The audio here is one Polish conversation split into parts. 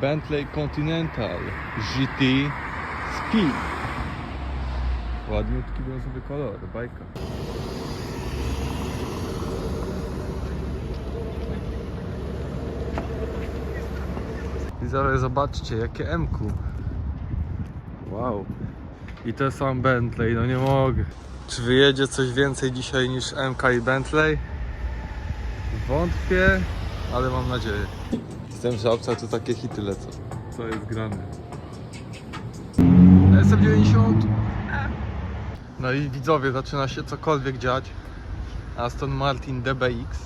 Bentley Continental GT Speed. Ładniutki brązowy kolor, bajka. Widzowie, zobaczcie, jakie M-ku. Wow. I to sam Bentley, no nie mogę. Czy wyjedzie coś więcej dzisiaj niż MK i Bentley? Wątpię, ale mam nadzieję. Jestem żabca, to takie hity lecą. Co jest grane? SM90. No i widzowie, zaczyna się cokolwiek dziać. Aston Martin DBX.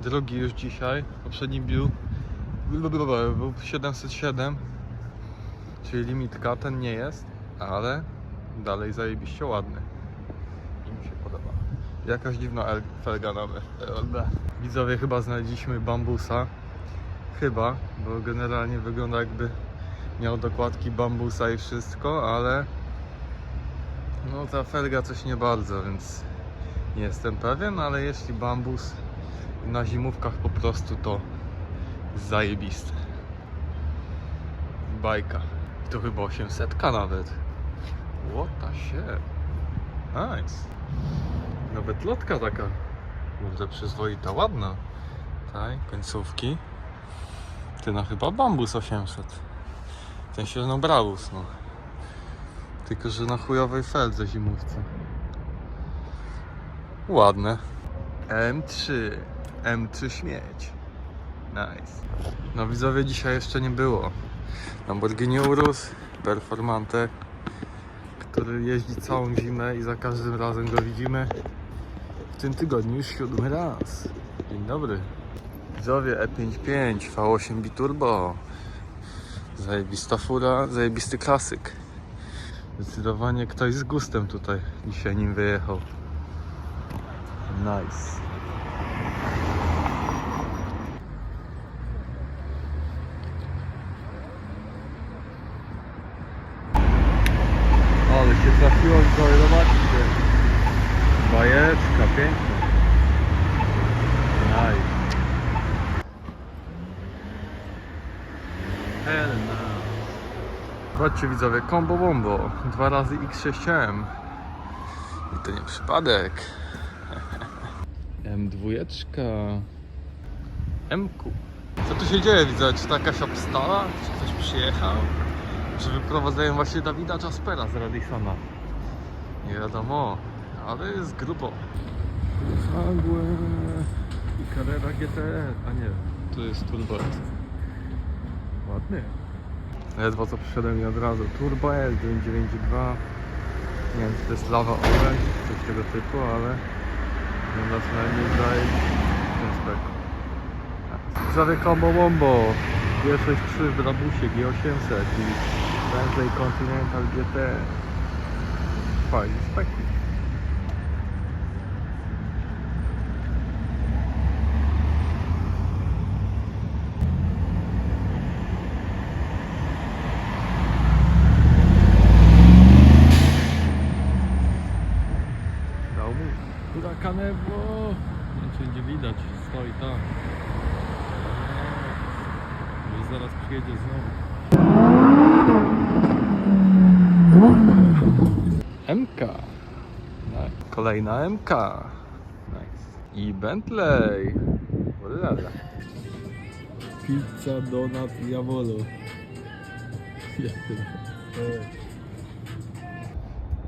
Drugi już dzisiaj. Poprzedni był, był 707. Czyli limitka, ten nie jest, ale dalej zajebiście ładny. I mi się podoba. Jakaś dziwna el- felga nawet. Widzowie chyba znaleźliśmy bambusa. Chyba, bo generalnie wygląda jakby miał dokładki bambusa i wszystko, ale no ta felga coś nie bardzo, więc nie jestem pewien, ale jeśli bambus na zimówkach po prostu to zajebiste. Bajka. I to chyba 800 nawet. What the shit. Nice. Nawet lotka taka. Kurde, przyzwoita, ładna. Tak, końcówki. Ty no chyba bambus 800. W sensie no brabus no. Tylko, że na chujowej feldze zimówce. Ładne. M3. M3 śmieć. Nice. No widzowie dzisiaj jeszcze nie było. Lamborghini Urus Performante, który jeździ całą zimę i za każdym razem go widzimy. Tym tygodniu już siódmy raz. Dzień dobry. Widzowie E55 V8 Biturbo. Zajebista fura, zajebisty klasyk. Zdecydowanie ktoś z gustem tutaj dzisiaj nim wyjechał. Nice. Ale się trafiło widzowie, zobaczcie. Piękna. Nice. Helena. Chodźcie widzowie, combo bombo. Dwa razy X6M. I to nie przypadek. M2. M-ku. Co tu się dzieje widzę? Czy to jakaś obstała? Czy ktoś przyjechał? Czy wyprowadzają właśnie Dawida Jaspera z Radissona? Nie wiadomo, ale jest grubo. Fagłe i Carrera GTR. A nie, to jest Turbo S. Ładny. Ledwo co przyszedłem i od razu Turbo S 992. Nie wiem czy to jest Lava Orange, coś tego typu, ale wygląda co najmniej daje ten spek. Prawie combo bombo. G63 w Brabusie G800 i Bentley Continental GT. Fajny spek. Dał mu. Hurakanewo. Nie wiem, czy będzie widać. Stoi tam. Już zaraz przyjedzie znowu. MK. Nice. Kolejna MK. Nice. I Bentley. Ulala. Pizza, donut, diavolo.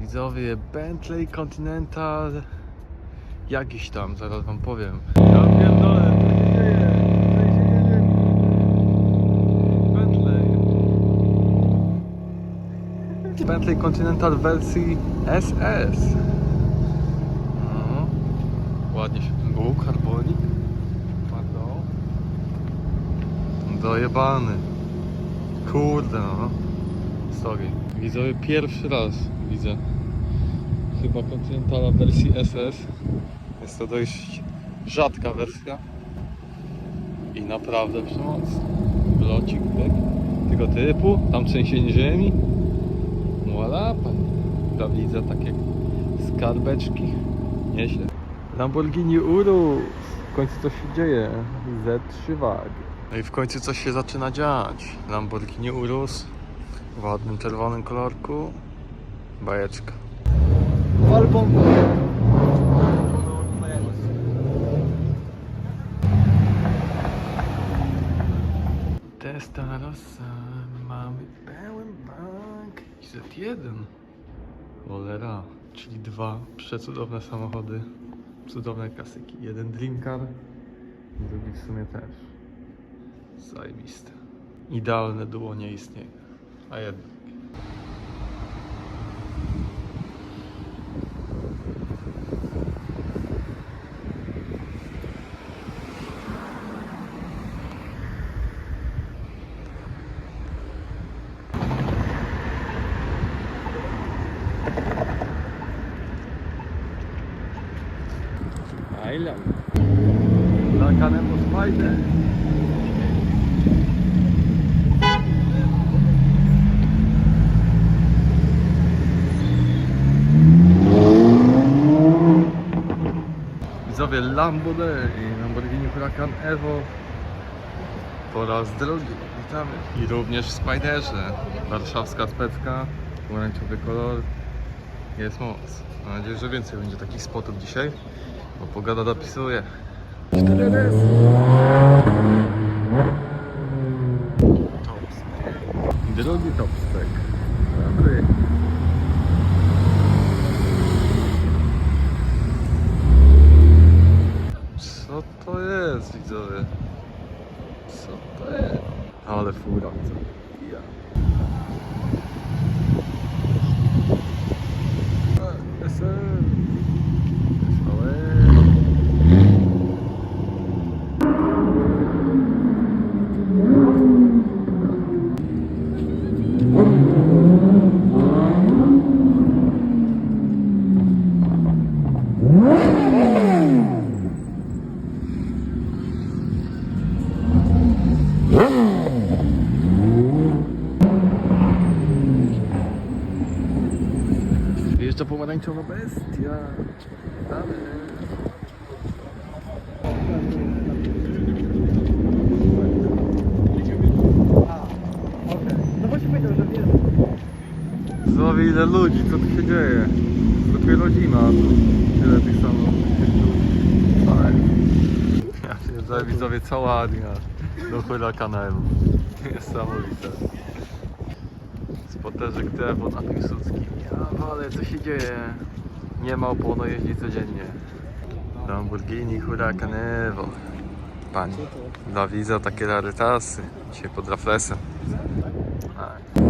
Widzowie, Bentley Continental Jakiś tam, zaraz wam powiem Ja pierdolę, co się dzieje? Co się dzieje? Bentley Bentley Continental wersji SS. Ładnie się ten był, karbonik Pardon Dojebany Kurde no Sorry Widzowie pierwszy raz widzę chyba Continentala wersji SS. Jest to dość rzadka wersja i naprawdę przemocna. Blocik tak? tego typu, tam trzęsienie ziemi. Voila. Tam widzę takie skarbeczki. Nieźle. Lamborghini Urus w końcu coś się dzieje. Z3 wag. No i w końcu coś się zaczyna dziać. Lamborghini Urus w ładnym czerwonym kolorku. Bajeczka. Album. Testarossa, mamy pełen bank i Z1. Cholera, czyli dwa przecudowne samochody, cudowne klasyki. Jeden Dream Car, drugi w sumie też. Zajebiste. Idealne duo nie istnieje, a jednak. Island. La Canemo Spider. Widzowie Lambo Day, Lamborghini Huracan Evo po raz drugi, witamy. I również w Spiderze, warszawska specka, pomarańczowy kolor, jest moc. Mam nadzieję, że więcej będzie takich spotów dzisiaj, bo pogoda dopisuje. 4S. Topspec. Drugi topspec. Dobry. Co to jest, widzowie? Co to jest? Ale fura, co? Ja. SL. SL. Wjeżdża pomarańczowa bestia. Damy. No. Zobacz ile ludzi, co tu się dzieje? Dopiero zima, a tu tyle tych samochodów. Tak. Ja przyjeżdżałem widzowie cała armia do hurakanemu. Niesamowite. Spoterzek Devon na Piłsudski. Ja ale co się dzieje? Nie ma opono jeździ codziennie. Lamborghini Huracan Evo. Pani, dla widza takie rarytasy. Dzisiaj pod raflesem. Tak.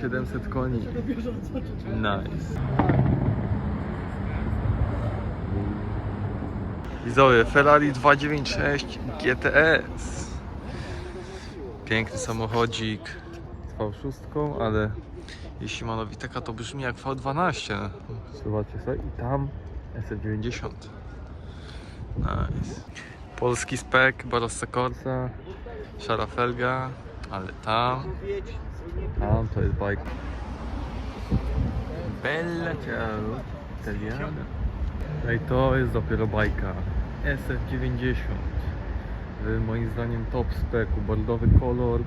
700 koni. Nice. Widzowie, Ferrari 296 GTS. Piękny samochodzik z V6, ale jeśli ma nowiteka, to brzmi jak V12. Zobaczcie sobie i tam SF90. Nice. Polski spek, Barossa Corsa, szara felga, ale tam, tam to jest bajka. Bella ciao, italiana. No i to jest dopiero bajka. SF90. Y, Moim zdaniem top speku, bordowy kolor,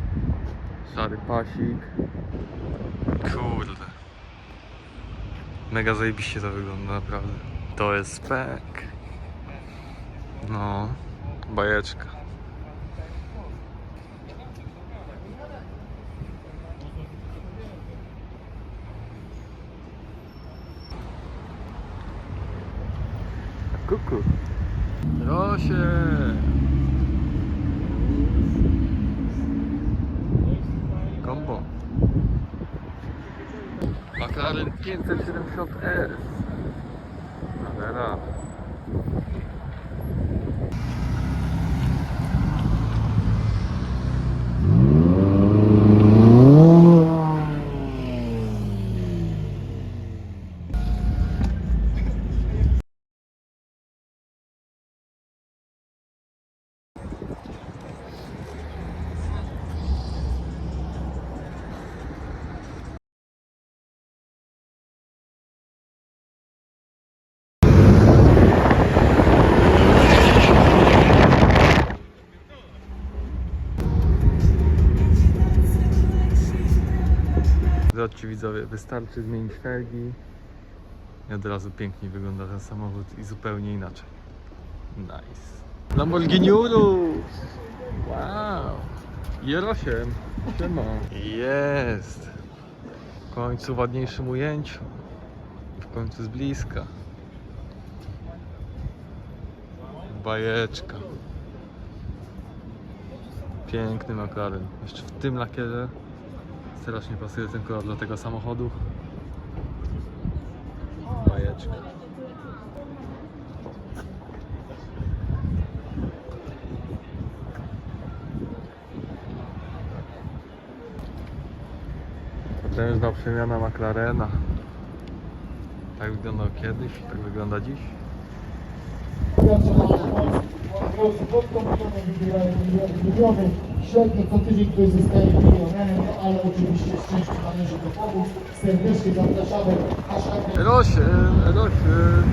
szary pasik. Kurde. Mega zajebiście to wygląda naprawdę. To jest spek. No, bajeczka. Rosie. Kombo. McLaren 570S. Cholera. Zobaczcie widzowie, wystarczy zmienić felgi i od razu piękniej wygląda ten samochód i zupełnie inaczej. Nice. Lamborghini Urus! Wow! J8! Siema! Jest! W końcu w ładniejszym ujęciu. W końcu z bliska. Bajeczka. Piękny McLaren. Jeszcze w tym lakierze. Strasznie pasuje ten kolor do tego samochodu. Bajeczka. Potężna przemiana McLarena. Tak wyglądał kiedyś, tak wygląda dziś. Co tydzień ktoś zostaje milionerem, no ale oczywiście szczęście należy do pomóc. Serdecznie zapraszamy. Hashtag Rosien, Rosien.